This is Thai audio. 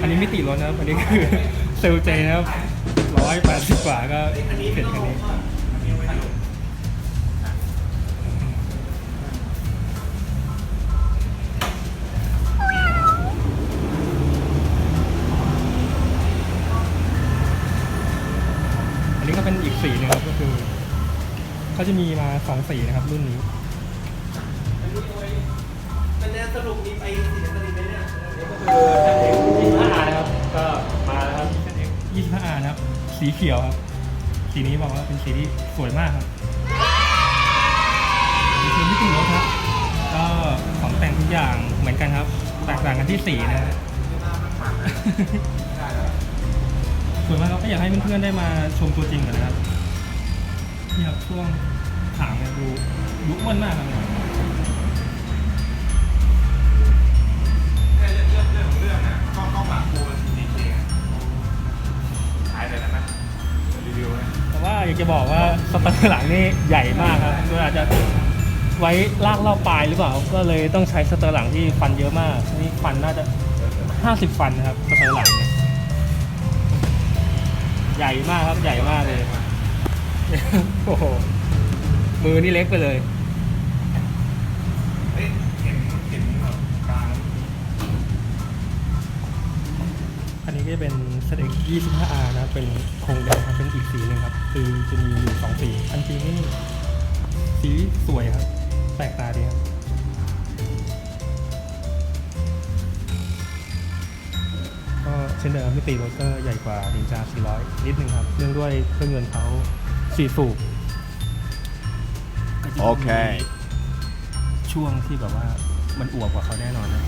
อันนี้ไม่ติรถนะครับ อันนี้คือเซลเจนะครับร้อยแปดสิบกว่าก็เสร็จคันนี้อันนี้ก็เป็นอีกสีหนึงครับก็คือเขาจะมีมาสองสีนะครับ รุ่นนี้ เป็นแนวสรุปมีไปสีนครินทร์ไหมเนี่ย 25R นะครับ สีเขียวครับ สีนี้บอกว่าเป็นสีที่สวยมากครับนี่คือมิติรถครับ ก็ของแต่งทุกอย่างเหมือนกันครับ แตกต่างกันที่สีนะฮะสวยมากครับก็อยากให้เพื่อนๆได้มาชมตัวจริงกันนะครับนี่ครับช่วงถางเนี่ยดูยุอ้วนมากครับ อยากจะบอกว่าสเตอร์หลังนี่ใหญ่มากครับโดยอาจจะไว้ลากเล่าปลายหรือเปล่า ก็เลยต้องใช้สเตอร์หลังที่ฟันเยอะมากนี่ฟันน่าจะ 50 ฟันนะครับสเตอร์หลังเนี่ยใหญ่มากครับใหญ่มากเลยโอ้โหมือนี่เล็กไปเลยเฮ้ยเห็นเห็นแบบกลาง อันนี้ก็จะเป็น ZX 25R นะเป็นโครงแดงครับเป็นอีกสีหนึ่งครับ คือจะมีอยู่สองสี อันจริงนี่สีสวยครับ แปลกตาดีครับก็เช่นเดิมมิติรถก็ใหญ่กว่าดินจา400 นิดนึงครับ เนื่องด้วยเครื่องยนต์เขา4สูบก็จะมีโอเคช่วงที่แบบว่ามันอวบกว่าเขาแน่นอนนะ